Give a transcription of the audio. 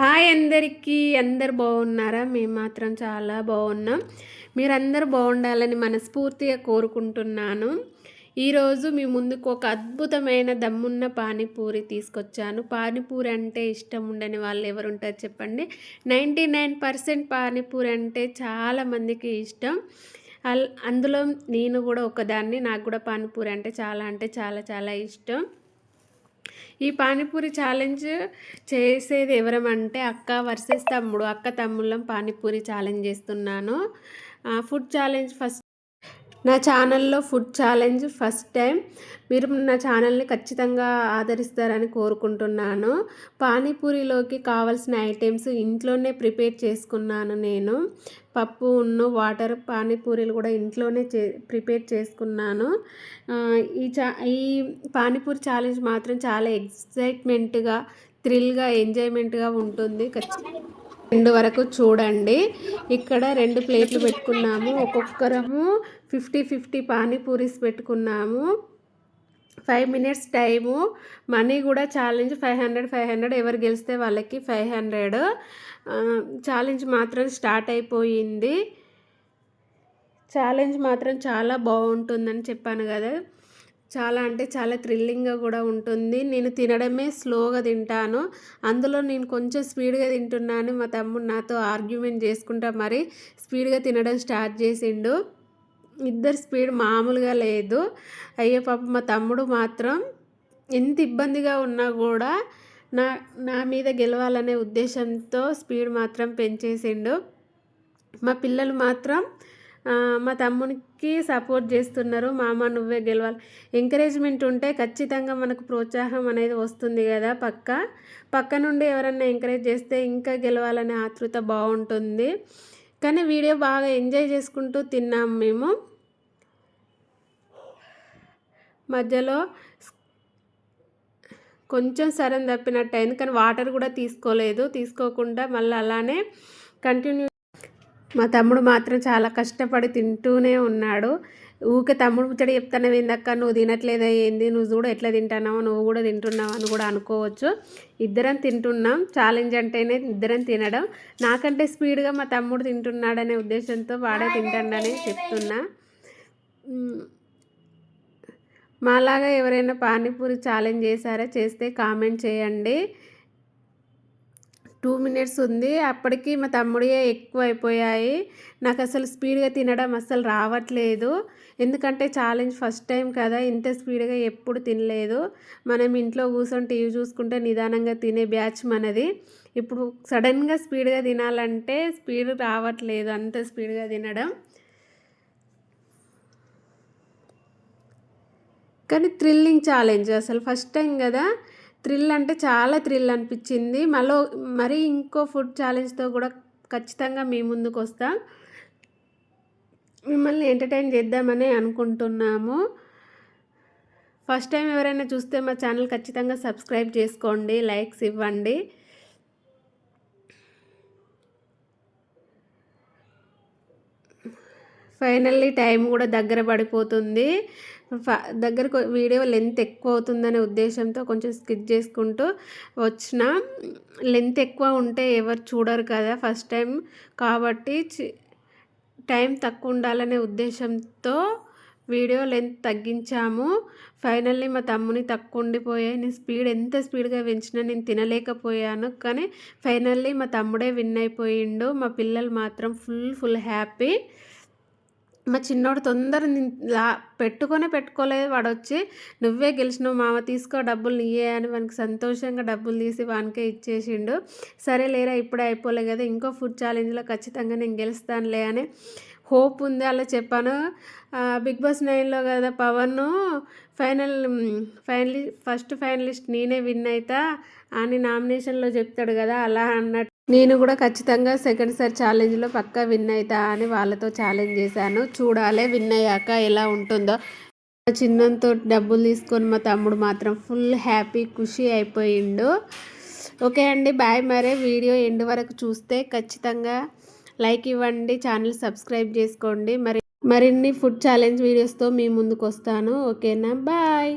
Hi అందరికీ అందరు బాగున్నారా? మేము మాత్రం చాలా బాగున్నాం. మీరందరూ బాగుండాలని మనస్ఫూర్తిగా కోరుకుంటున్నాను. ఈరోజు మీ ముందుకు ఒక అద్భుతమైన దమ్మున్న పానీపూరి తీసుకొచ్చాను. పానీపూరి అంటే ఇష్టం ఉండని వాళ్ళు ఎవరు ఉంటారు చెప్పండి? నైంటీ నైన్ పర్సెంట్ పానీపూరి అంటే చాలామందికి ఇష్టం. అందులో నేను కూడా ఒకదాన్ని నాకు కూడా పానీపూరి అంటే చాలా అంటే చాలా చాలా ఇష్టం. ఈ పానీపూరి ఛాలెంజ్ చేసేది ఎవరమంటే అక్క వర్సెస్ తమ్ముడు. అక్క తమ్ముళ్ళం పానీపూరి ఛాలెంజ్ చేస్తున్నాను. ఫుడ్ ఛాలెంజ్ ఫస్ట్ నా ఛానల్లో ఫుడ్ ఛాలెంజ్ ఫస్ట్ టైం. మీరు నా ఛానల్ని ఖచ్చితంగా ఆదరిస్తారని కోరుకుంటున్నాను. పానీపూరిలోకి కావాల్సిన ఐటమ్స్ ఇంట్లోనే ప్రిపేర్ చేసుకున్నాను నేను. పప్పు ఉన్ను వాటర్ పానీపూరీలు కూడా ఇంట్లోనే చే ప్రిపేర్ చేసుకున్నాను. ఈ చా ఈ పానీపూరి ఛాలెంజ్ మాత్రం చాలా ఎక్సైట్మెంట్గా థ్రిల్గా ఎంజాయ్మెంట్గా ఉంటుంది. ఖచ్చితంగా రెండు వరకు చూడండి. ఇక్కడ రెండు ప్లేట్లు పెట్టుకున్నాము. ఒక్కొక్కరము ఫిఫ్టీ ఫిఫ్టీ పానీపూరీస్ పెట్టుకున్నాము. Five minutes time. మనీ కూడా challenge five hundred five hundred. ఎవరు గెలిస్తే వాళ్ళకి ఫైవ్ హండ్రెడ్. ఛాలెంజ్ మాత్రం స్టార్ట్ అయిపోయింది. ఛాలెంజ్ మాత్రం చాలా బాగుంటుందని చెప్పాను కదా. చాలా అంటే చాలా థ్రిల్లింగ్గా కూడా ఉంటుంది. నేను తినడమే స్లోగా తింటాను. అందులో నేను కొంచెం స్పీడ్గా తింటున్నాను. మా తమ్ముడు నాతో ఆర్గ్యుమెంట్ చేసుకుంటా మరి స్పీడ్గా తినడం స్టార్ట్ చేసిండు. ఇద్దరు స్పీడ్ మామూలుగా లేదు. అయ్యో పాప మా తమ్ముడు మాత్రం ఎంత ఇబ్బందిగా ఉన్నా కూడా నా నా మీద గెలవాలనే ఉద్దేశంతో స్పీడ్ మాత్రం పెంచేసిండు. మా పిల్లలు మాత్రం మా తమ్మునికి సపోర్ట్ చేస్తున్నారు. మామ నువ్వే గెలవాలి. ఎంకరేజ్మెంట్ ఉంటే ఖచ్చితంగా మనకు ప్రోత్సాహం అనేది వస్తుంది కదా పక్క? పక్క నుండి ఎవరన్నా ఎంకరేజ్ చేస్తే ఇంకా గెలవాలనే ఆతృత బాగుంటుంది. కానీ వీడియో బాగా ఎంజాయ్ చేసుకుంటూ తిన్నాం మేము. మధ్యలో కొంచెం సరం తప్పినట్టు అయింది. కానీ వాటర్ కూడా తీసుకోలేదు. తీసుకోకుండా మళ్ళీ అలానే కంటిన్యూ మా తమ్ముడు మాత్రం చాలా కష్టపడి తింటూనే ఉన్నాడు. ఊకే తమ్ముడు ముచ్చట చెప్తాను ఏందక్క నువ్వు తినట్లేదా ఏంది? నువ్వు కూడా ఎట్లా తింటున్నావు నువ్వు కూడా తింటున్నావు? అని కూడా అనుకోవచ్చు. ఇద్దరం తింటున్నాం. ఛాలెంజ్ అంటేనే ఇద్దరం తినడం. నాకంటే స్పీడ్గా మా తమ్ముడు తింటున్నాడనే ఉద్దేశంతో వాడే తింటాడని చెప్తున్నా. మాలాగా ఎవరైనా పానీపూరి ఛాలెంజ్ చేశారా? చేస్తే కామెంట్ చేయండి. టూ మినిట్స్ ఉంది. అప్పటికి మా తమ్ముడియే ఎక్కువ అయిపోయాయి నాకు అసలు స్పీడ్గా తినడం అస్సలు రావట్లేదు. ఎందుకంటే ఛాలెంజ్ ఫస్ట్ టైం కదా ఇంత స్పీడ్గా ఎప్పుడు తినలేదు. మనం ఇంట్లో కూర్చొని టీవీ చూసుకుంటే నిదానంగా తినే బ్యాచ్ మనది. ఇప్పుడు సడన్గా స్పీడ్గా తినాలంటే స్పీడ్ రావట్లేదు అంత స్పీడ్గా తినడం. కానీ థ్రిల్లింగ్ ఛాలెంజ్ అసలు ఫస్ట్ టైం కదా. థ్రిల్ అంటే చాలా థ్రిల్ అనిపించింది. మళ్ళీ మరీ ఇంకో ఫుడ్ ఛాలెంజ్తో కూడా ఖచ్చితంగా మీ ముందుకు వస్తాం. మిమ్మల్ని ఎంటర్టైన్ చేద్దామని అనుకుంటున్నాము. ఫస్ట్ టైం ఎవరైనా చూస్తే మా ఛానల్ ఖచ్చితంగా సబ్స్క్రైబ్ చేసుకోండి లైక్స్ ఇవ్వండి. ఫైనల్లీ టైం కూడా దగ్గర పడిపోతుంది. దగ్గరకు వీడియో లెంత్ ఎక్కువ అవుతుందనే ఉద్దేశంతో కొంచెం స్కిప్ చేసుకుంటూ వచ్చిన. లెంత్ ఎక్కువ ఉంటే ఎవరు చూడరు కదా ఫస్ట్ టైం. కాబట్టి టైం తక్కువ ఉండాలనే ఉద్దేశంతో వీడియో లెంత్ తగ్గించాము. ఫైనల్లీ మా తమ్ముని తక్కువ ఉండిపోయాయి. నేను స్పీడ్ ఎంత స్పీడ్గా పెంచినా నేను తినలేకపోయాను. కానీ ఫైనల్లీ మా తమ్ముడే విన్ అయిపోయిండు. మా పిల్లలు మాత్రం ఫుల్ ఫుల్ హ్యాపీ. మా చిన్నోడు తొందర పెట్టుకొనే పెట్టుకోలేదు. వాడు వచ్చి నువ్వే గెలిచినావు మామ తీసుకో డబ్బులు నీయే అని మనకి సంతోషంగా డబ్బులు తీసి వానికే ఇచ్చేసిండు. సరే లేరా ఇప్పుడే అయిపోలే కదా ఇంకో ఫుడ్ ఛాలెంజ్లో ఖచ్చితంగా నేను గెలుస్తానులే అని హోప్ ఉంది అలా చెప్పాను. బిగ్ బాస్ నైన్లో కదా Pavan final finally first finalist నేనే విన్ అవుతా అని నామినేషన్లో చెప్తాడు కదా అలా అన్నట్టు. నేను కూడా ఖచ్చితంగా సెకండ్ సార్ ఛాలెంజ్లో పక్కా విన్ అవుతా అని వాళ్ళతో ఛాలెంజ్ చేశాను. చూడాలి విన్ అయ్యాక ఎలా ఉంటుందో. చిన్నంతో డబ్బులు తీసుకొని మా తమ్ముడు మాత్రం ఫుల్ హ్యాపీ ఖుషి అయిపోయిండు. ఓకే అండి బాయ్ మరే. వీడియో ఎండ్ వరకు చూస్తే ఖచ్చితంగా లైక్ ఇవ్వండి ఛానల్ సబ్స్క్రైబ్ చేసుకోండి. మరి మరిన్ని ఫుడ్ ఛాలెంజ్ వీడియోస్తో మీ ముందుకు వస్తాను. ఓకేనా? బాయ్